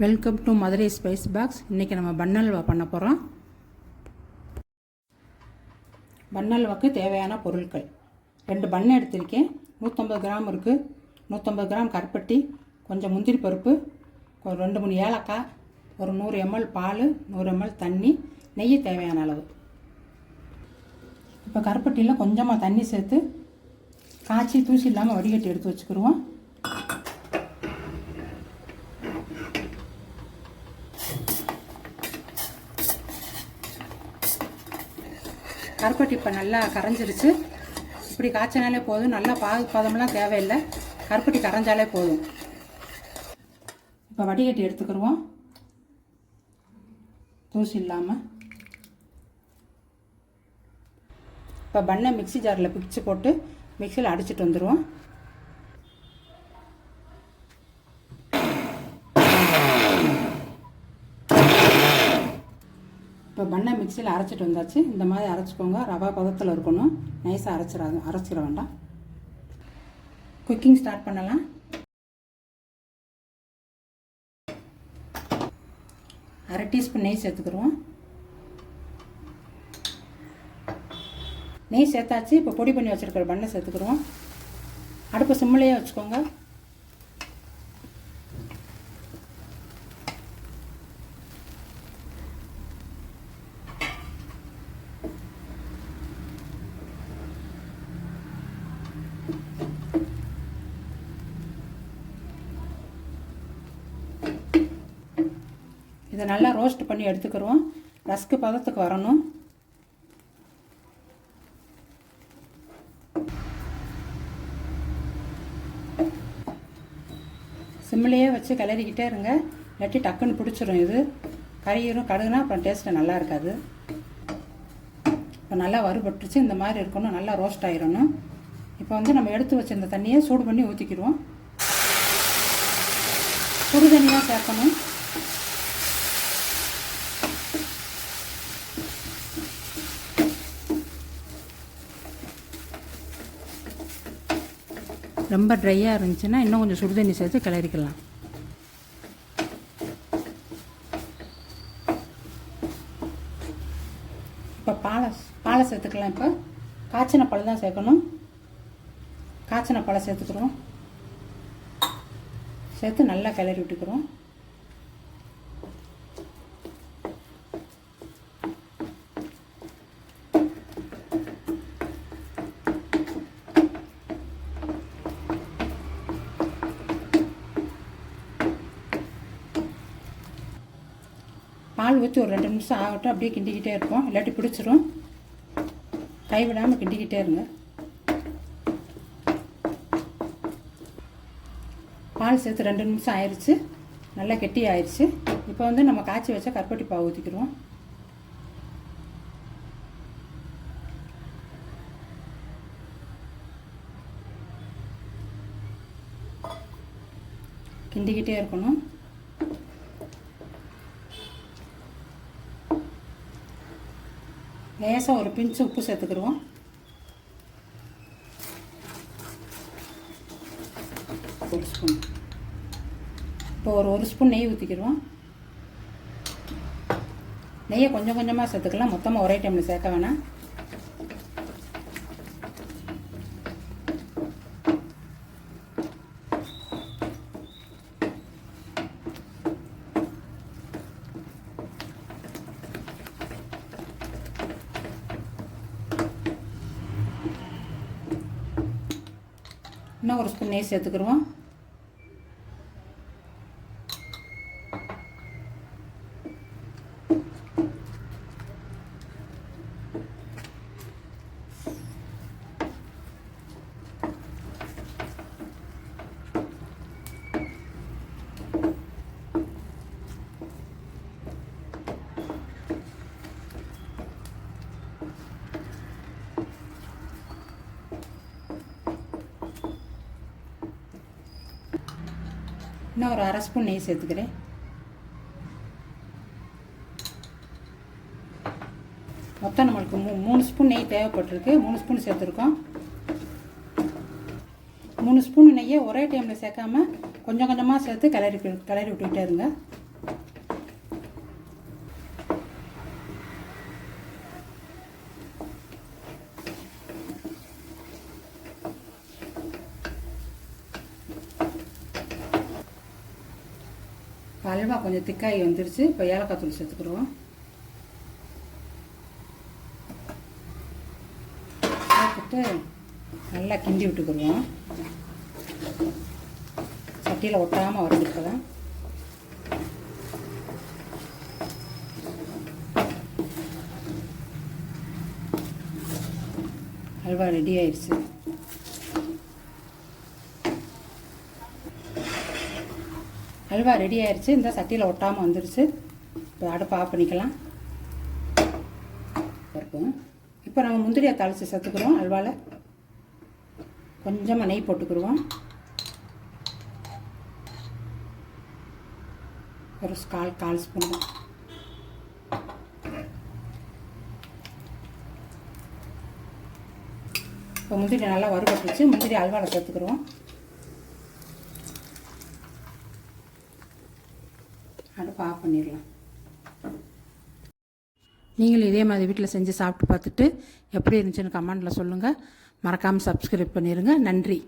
Welcome to Madurai spice box இன்றைக்கி நம்ம பன்னல்வா பண்ண போகிறோம் பன்னல்வாக்கு தேவையான பொருட்கள். ரெண்டு பண்ணை எடுத்திருக்கேன். நூற்றம்பது கிராம் இருக்குது நூற்றம்பது கிராம் கருப்பட்டி கொஞ்சம் முந்திரி பருப்பு ரெண்டு மூணு ஏலக்காய் ஒரு நூறு எம்எல் பால் நூறு எம்எல் தண்ணி நெய் தேவையான அளவு. இப்போ கருப்பட்டியில் கொஞ்சமாக தண்ணி சேர்த்து காய்ச்சி தூசி இல்லாமல் வடிகட்டி எடுத்து வச்சுக்கிடுவோம் கருப்பட்டி இப்போ நல்லா கரைஞ்சிருச்சு. இப்படி காய்ச்சினாலே போதும். நல்லா பாகு பதம்லாம் தேவையில்லை. கருப்பட்டி கரைஞ்சாலே போதும். இப்போ வடிகட்டி எடுத்துக்கிடுவோம் தூசி இல்லாமல் இப்போ பண்ணை மிக்ஸி ஜாரில் பிச்சு போட்டு மிக்சியில் அடிச்சிட்டு வந்துடுவோம் இப்போ பண்ணை மிக்சியில் அரைச்சிட்டு வந்தாச்சு. இந்த மாதிரி அரைச்சிக்கோங்க. ரவா பதத்தில் இருக்கணும். நைஸாக அரைச்சிடாது. அரைச்சிட வேண்டாம். குக்கிங் ஸ்டார்ட் பண்ணலாம். அரை டீஸ்பூன் நெய் சேர்த்துக்கிறோம் நெய் சேர்த்தாச்சு. இப்போ பொடி பண்ணி வச்சுருக்கிற பண்ணை சேர்த்துக்கிறோம் அடுப்பு சிம்மிலேயே வச்சுக்கோங்க. இதை நல்லா ரோஸ்ட் பண்ணி எடுத்துக்கிறோம் ரஸ்க்கு பதத்துக்கு வரணும். சிம்லேயே வச்சு கிளறிக்கிட்டே இருங்க. இல்லாட்டி டக்குன்னு பிடிச்சிரும் இது. கறியிரும் கடுகுனா அப்புறம் டேஸ்ட்டு நல்லா இருக்காது. இப்போ நல்லா வறுபட்டுச்சு இந்த மாதிரி இருக்கணும். நல்லா ரோஸ்ட் ஆயிடணும் இப்போ வந்து நம்ம எடுத்து வச்சிருந்த தண்ணியை சூடு பண்ணி ஊற்றிக்கிடுவோம் சுடு தண்ணியாக சேர்க்கணும். ரொம்ப ட்ரையாக இருந்துச்சுன்னா இன்னும் கொஞ்சம் சுடு தண்ணி சேர்த்து கிளறிக்கலாம். இப்போ பாலை பாலை சேர்த்துக்கலாம் இப்போ. காய்ச்சின பழம் தான் சேர்க்கணும். காய்ச்சின பழம் சேர்த்துக்கிறோம். சேர்த்து நல்லா கிளறி விட்டுக்கிறோம். பால் ஊற்றி ஒரு ரெண்டு நிமிஷம் ஆகட்டும் அப்படியே கிண்டிக்கிட்டே இருப்போம். இல்லாட்டி பிடிச்சிரும். கைவிடாமல் கிண்டிக்கிட்டே இருங்க. பால் சேர்த்து ரெண்டு நிமிஷம் ஆயிடுச்சு நல்லா கெட்டி ஆயிடுச்சு இப்போ வந்து நம்ம காய்ச்சி வச்ச கருப்பட்டி பாவு ஊற்றிக்கிடுவோம் கிண்டிக்கிட்டே இருக்கணும். லேசாக ஒரு பிஞ்சு உப்பு சேர்த்துக்கிடுவோம். ஒரு ஸ்பூன். இப்போ ஒரு ஒரு ஸ்பூன் நெய் ஊற்றிக்கிடுவோம் நெய்யை கொஞ்சம் கொஞ்சமாக சேர்த்துக்கலாம். மொத்தமாக ஒரே டைமில் சேர்க்க வேணாம். இன்னும் ஒரு ஸ்பூன் நெய் சேர்த்துக்கிடுவோம் இன்னும் ஒரு அரை ஸ்பூன் நெய் சேர்த்துக்கிறேன். மொத்தம் நம்மளுக்கு மூ மூணு ஸ்பூன் நெய் தேவைப்பட்டிருக்கு. மூணு ஸ்பூன் சேர்த்துருக்கோம். மூணு ஸ்பூன் நெய்யை ஒரே டைமில் சேர்க்காம கொஞ்சம் கொஞ்சமாக சேர்த்து கிளறி கிளறி விட்டுக்கிட்டே இருங்க. அல்வா கொஞ்சம் திக்காகி வந்துருச்சு. இப்போ ஏலக்காய் தூள் சேர்த்துக்குருவோம் சேர்த்துட்டு நல்லா கிண்டி விட்டுக்கிடுவோம். சட்டியில் ஒட்டாமல் வரதுக்கு அல்வா ரெடி ஆயிடுச்சு அல்வா ரெடி ஆயிடுச்சு இந்த சட்டியில் ஒட்டாமல் வந்துடுச்சு இப்போ அடுப்பு ஆஃப் பண்ணிக்கலாம். இருக்கும். இப்போ நம்ம முந்திரியை தாளித்து சேர்த்துக்கிறோம். அல்வாவில் கொஞ்சமாக நெய் போட்டுக்கிடுவோம். ஒரு கால் கால் ஸ்பூன். இப்போ முந்திரி நல்லா வறுபட்டுருச்சு. முந்திரி அல்வாவில் சேர்த்துக்கிறோம் அடுப்பு ஆஃப் பண்ணிடலாம் நீங்களும் இதே மாதிரி வீட்டில் செஞ்சு சாப்பிட்டு பார்த்துட்டு எப்படி இருந்துச்சுன்னு கமெண்டில் சொல்லுங்கள் மறக்காமல் சப்ஸ்கிரைப் பண்ணிடுங்க நன்றி.